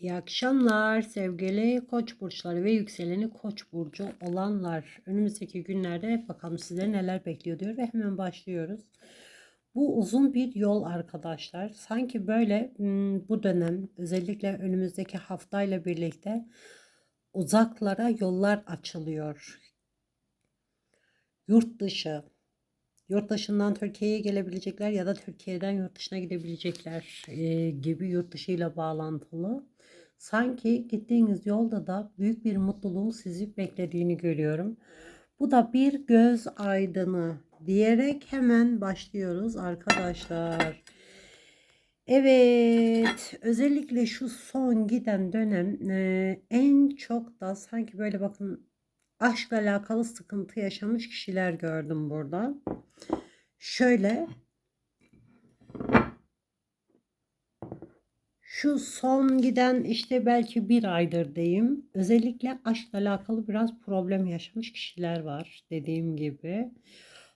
İyi akşamlar sevgili koç burçları ve yükseleni koç burcu olanlar. Önümüzdeki günlerde bakalım sizleri neler bekliyor diyor ve hemen başlıyoruz. Bu uzun bir yol arkadaşlar. Sanki böyle hmm, bu dönem özellikle önümüzdeki haftayla birlikte uzaklara yollar açılıyor. Yurt dışı, yurt dışından Türkiye'ye gelebilecekler ya da Türkiye'den yurt dışına gidebilecekler gibi yurt dışıyla bağlantılı. Sanki gittiğiniz yolda da büyük bir mutluluğun sizi beklediğini görüyorum. Bu da bir göz aydını diyerek hemen başlıyoruz arkadaşlar. Evet, özellikle şu son giden dönem e, en çok da sanki böyle bakın aşkla alakalı sıkıntı yaşamış kişiler gördüm burada. Şöyle şu son giden işte belki bir aydır diyeyim. Özellikle aşkla alakalı biraz problem yaşamış kişiler var dediğim gibi.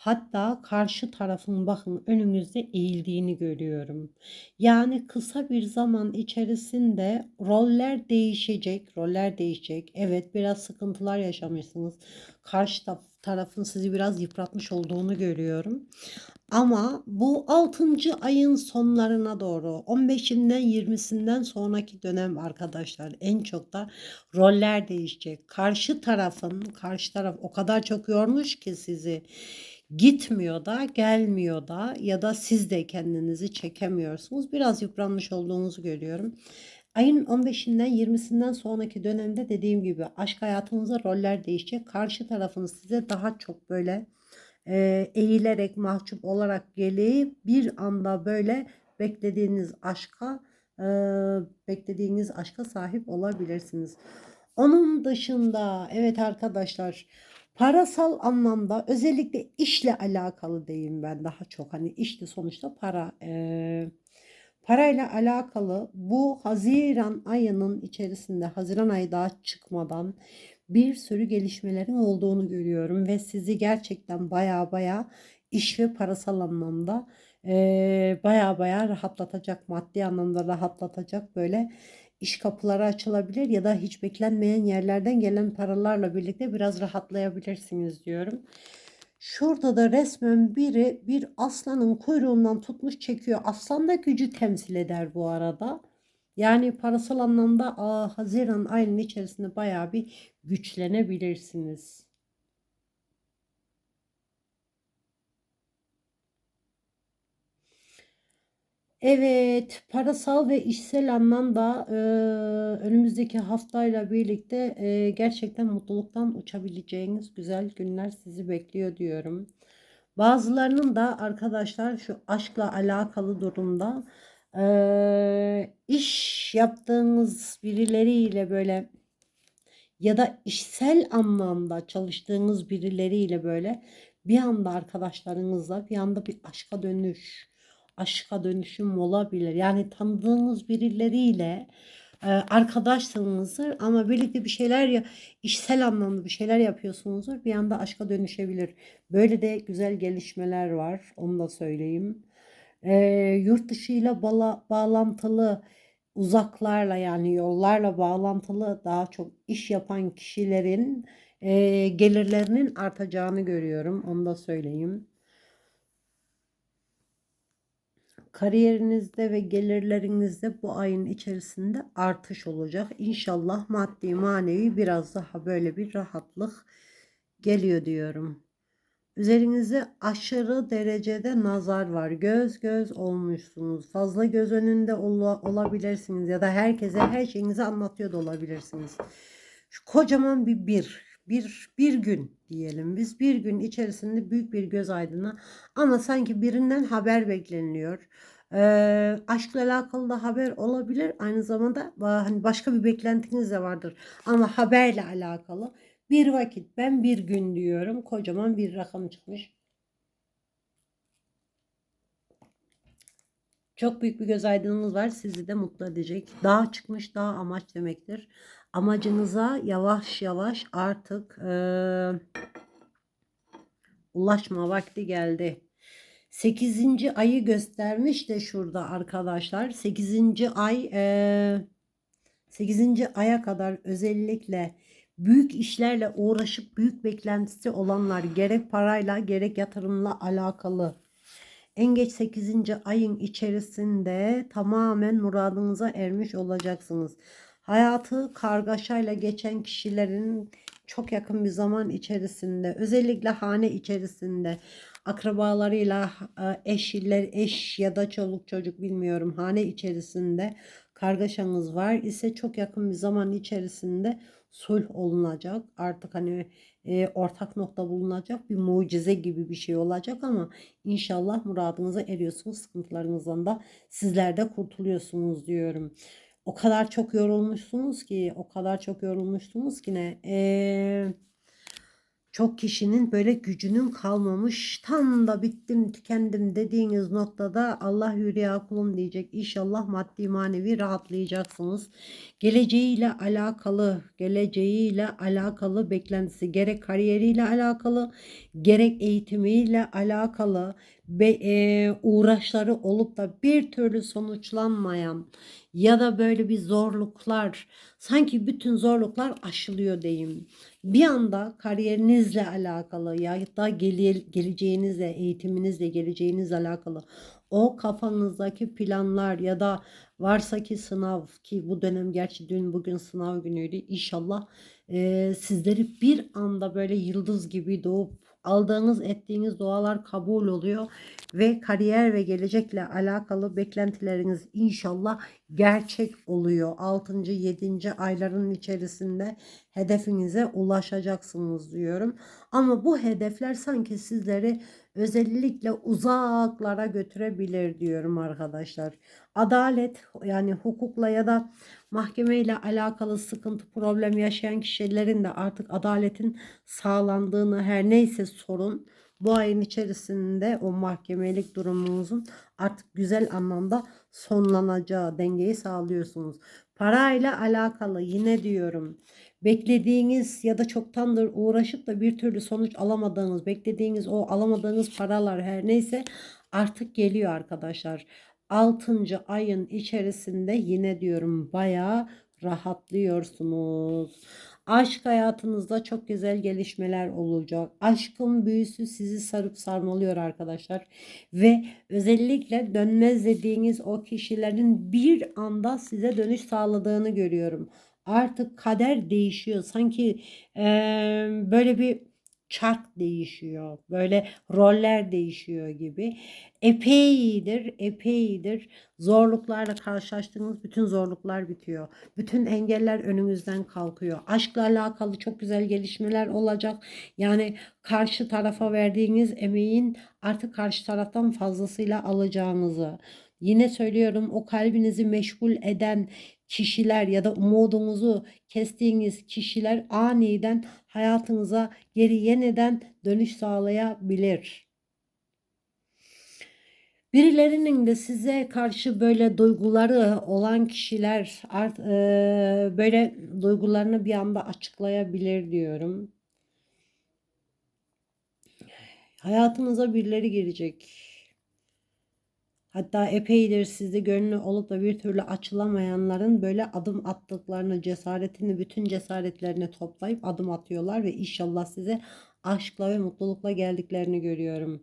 Hatta karşı tarafın bakın önünüzde eğildiğini görüyorum. Yani kısa bir zaman içerisinde roller değişecek, roller değişecek. Evet biraz sıkıntılar yaşamışsınız. Karşı tarafın sizi biraz yıpratmış olduğunu görüyorum. Ama bu 6. ayın sonlarına doğru 15'inden 20'sinden sonraki dönem arkadaşlar en çok da roller değişecek. Karşı tarafın karşı taraf o kadar çok yormuş ki sizi gitmiyor da gelmiyor da ya da siz de kendinizi çekemiyorsunuz. Biraz yıpranmış olduğunuzu görüyorum. Ayın 15'inden 20'sinden sonraki dönemde dediğim gibi aşk hayatınızda roller değişecek. Karşı tarafınız size daha çok böyle e, eğilerek mahcup olarak gelip bir anda böyle beklediğiniz aşka e, beklediğiniz aşka sahip olabilirsiniz. Onun dışında evet arkadaşlar parasal anlamda özellikle işle alakalı diyeyim ben daha çok. Hani işte sonuçta para. E, parayla alakalı bu Haziran ayının içerisinde Haziran ayı daha çıkmadan bir sürü gelişmelerin olduğunu görüyorum ve sizi gerçekten baya baya iş ve parasal anlamda e, baya baya rahatlatacak maddi anlamda rahatlatacak böyle iş kapıları açılabilir ya da hiç beklenmeyen yerlerden gelen paralarla birlikte biraz rahatlayabilirsiniz diyorum. Şurada da resmen biri bir aslanın kuyruğundan tutmuş çekiyor. Aslan da gücü temsil eder bu arada. Yani parasal anlamda aa, Haziran ayının içerisinde bayağı bir güçlenebilirsiniz. Evet, parasal ve işsel anlamda e, önümüzdeki haftayla birlikte e, gerçekten mutluluktan uçabileceğiniz güzel günler sizi bekliyor diyorum. Bazılarının da arkadaşlar şu aşkla alakalı durumda e, iş yaptığınız birileriyle böyle ya da işsel anlamda çalıştığınız birileriyle böyle bir anda arkadaşlarınızla bir anda bir aşka dönüş, aşka dönüşüm olabilir. Yani tanıdığınız birileriyle e, arkadaşsınızdır ama birlikte bir şeyler ya işsel anlamda bir şeyler yapıyorsunuzdur. Bir anda aşka dönüşebilir. Böyle de güzel gelişmeler var. Onu da söyleyeyim. E, yurt dışıyla bala, bağlantılı uzaklarla yani yollarla bağlantılı daha çok iş yapan kişilerin e, gelirlerinin artacağını görüyorum. Onu da söyleyeyim. Kariyerinizde ve gelirlerinizde bu ayın içerisinde artış olacak. İnşallah maddi manevi biraz daha böyle bir rahatlık geliyor diyorum. Üzerinizde aşırı derecede nazar var. Göz göz olmuşsunuz. Fazla göz önünde ol olabilirsiniz ya da herkese her şeyinizi anlatıyor da olabilirsiniz. Şu kocaman bir bir, bir, bir gün diyelim. Biz bir gün içerisinde büyük bir göz aydını ama sanki birinden haber bekleniliyor. Ee, aşkla alakalı da haber olabilir. Aynı zamanda hani başka bir beklentiniz de vardır. Ama haberle alakalı bir vakit ben bir gün diyorum. Kocaman bir rakam çıkmış. Çok büyük bir göz aydınlığınız var. Sizi de mutlu edecek. Dağ çıkmış dağ amaç demektir. Amacınıza yavaş yavaş artık e, ulaşma vakti geldi. 8. ayı göstermiş de şurada arkadaşlar. 8. ay e, 8. aya kadar özellikle büyük işlerle uğraşıp büyük beklentisi olanlar gerek parayla gerek yatırımla alakalı en geç 8. ayın içerisinde tamamen muradınıza ermiş olacaksınız. Hayatı kargaşayla geçen kişilerin çok yakın bir zaman içerisinde özellikle hane içerisinde akrabalarıyla e, eşler eş ya da çoluk çocuk bilmiyorum hane içerisinde kargaşanız var ise çok yakın bir zaman içerisinde sulh olunacak. Artık hani e, ortak nokta bulunacak bir mucize gibi bir şey olacak ama inşallah muradınıza eriyorsunuz. Sıkıntılarınızdan da sizler de kurtuluyorsunuz diyorum. O kadar çok yorulmuşsunuz ki, o kadar çok yorulmuşsunuz ki ne? Eee çok kişinin böyle gücünün kalmamış tam da bittim tükendim dediğiniz noktada Allah yürüye kulum diyecek. İnşallah maddi manevi rahatlayacaksınız. Geleceğiyle alakalı, geleceğiyle alakalı beklentisi gerek kariyeriyle alakalı, gerek eğitimiyle alakalı be, e, uğraşları olup da bir türlü sonuçlanmayan ya da böyle bir zorluklar sanki bütün zorluklar aşılıyor diyeyim. Bir anda kariyerinizle alakalı ya da gele, geleceğinizle, eğitiminizle, geleceğinizle alakalı o kafanızdaki planlar ya da varsa ki sınav ki bu dönem gerçi dün bugün sınav günüydü. İnşallah e, sizleri bir anda böyle yıldız gibi doğup aldığınız ettiğiniz dualar kabul oluyor ve kariyer ve gelecekle alakalı beklentileriniz inşallah gerçek oluyor. 6. 7. ayların içerisinde hedefinize ulaşacaksınız diyorum. Ama bu hedefler sanki sizleri özellikle uzaklara götürebilir diyorum arkadaşlar. Adalet yani hukukla ya da mahkemeyle alakalı sıkıntı problem yaşayan kişilerin de artık adaletin sağlandığını her neyse sorun bu ayın içerisinde o mahkemelik durumunuzun artık güzel anlamda sonlanacağı dengeyi sağlıyorsunuz. Parayla alakalı yine diyorum beklediğiniz ya da çoktandır uğraşıp da bir türlü sonuç alamadığınız, beklediğiniz o alamadığınız paralar her neyse artık geliyor arkadaşlar. 6. ayın içerisinde yine diyorum bayağı rahatlıyorsunuz. Aşk hayatınızda çok güzel gelişmeler olacak. Aşkın büyüsü sizi sarıp sarmalıyor arkadaşlar. Ve özellikle dönmez dediğiniz o kişilerin bir anda size dönüş sağladığını görüyorum. Artık kader değişiyor. Sanki e, böyle bir çark değişiyor. Böyle roller değişiyor gibi. Epeydir, epeydir. Zorluklarla karşılaştığınız bütün zorluklar bitiyor. Bütün engeller önünüzden kalkıyor. Aşkla alakalı çok güzel gelişmeler olacak. Yani karşı tarafa verdiğiniz emeğin artık karşı taraftan fazlasıyla alacağınızı. Yine söylüyorum o kalbinizi meşgul eden kişiler ya da umudunuzu kestiğiniz kişiler aniden hayatınıza geri yeniden dönüş sağlayabilir. Birilerinin de size karşı böyle duyguları olan kişiler art, e, böyle duygularını bir anda açıklayabilir diyorum. Hayatınıza birileri girecek. Hatta epeydir sizde gönlü olup da bir türlü açılamayanların böyle adım attıklarını, cesaretini, bütün cesaretlerini toplayıp adım atıyorlar ve inşallah size aşkla ve mutlulukla geldiklerini görüyorum.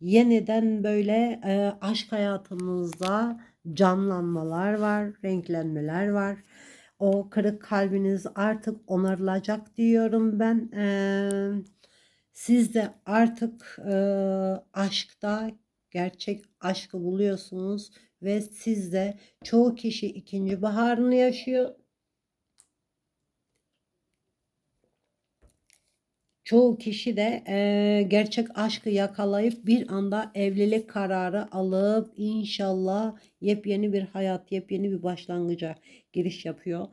Yeniden böyle e, aşk hayatımızda canlanmalar var, renklenmeler var. O kırık kalbiniz artık onarılacak diyorum ben. E, siz de artık e, aşkta gerçek aşkı buluyorsunuz ve siz de çoğu kişi ikinci baharını yaşıyor. Çoğu kişi de e, gerçek aşkı yakalayıp bir anda evlilik kararı alıp inşallah yepyeni bir hayat, yepyeni bir başlangıca giriş yapıyor.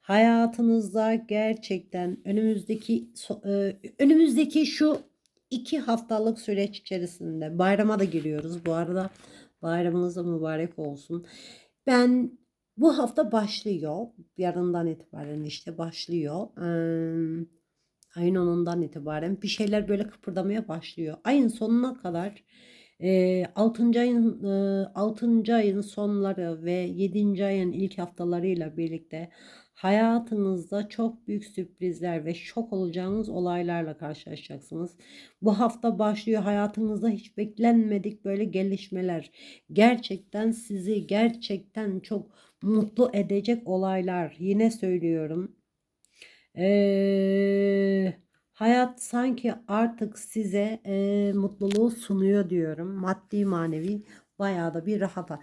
Hayatınızda gerçekten önümüzdeki e, önümüzdeki şu iki haftalık süreç içerisinde bayrama da giriyoruz. Bu arada bayramınız da mübarek olsun. Ben bu hafta başlıyor. Yarından itibaren işte başlıyor. Ee, ayın 10'undan itibaren bir şeyler böyle kıpırdamaya başlıyor. Ayın sonuna kadar Eee 6. ayın, ııı, 6. ayın sonları ve 7. ayın ilk haftalarıyla birlikte hayatınızda çok büyük sürprizler ve şok olacağınız olaylarla karşılaşacaksınız. Bu hafta başlıyor hayatınızda hiç beklenmedik böyle gelişmeler. Gerçekten sizi gerçekten çok mutlu edecek olaylar. Yine söylüyorum. Eee, hayat sanki artık size, eee, mutluluğu sunuyor diyorum. Maddi manevi bayağı da bir rahata.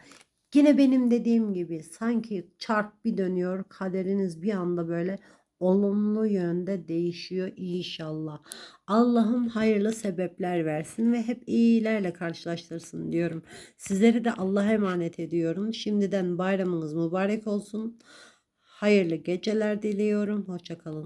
Yine benim dediğim gibi sanki çark bir dönüyor, kaderiniz bir anda böyle olumlu yönde değişiyor inşallah. Allah'ım hayırlı sebepler versin ve hep iyilerle karşılaştırsın diyorum. Sizleri de Allah'a emanet ediyorum. Şimdiden bayramınız mübarek olsun. Hayırlı geceler diliyorum. Hoşça kalın.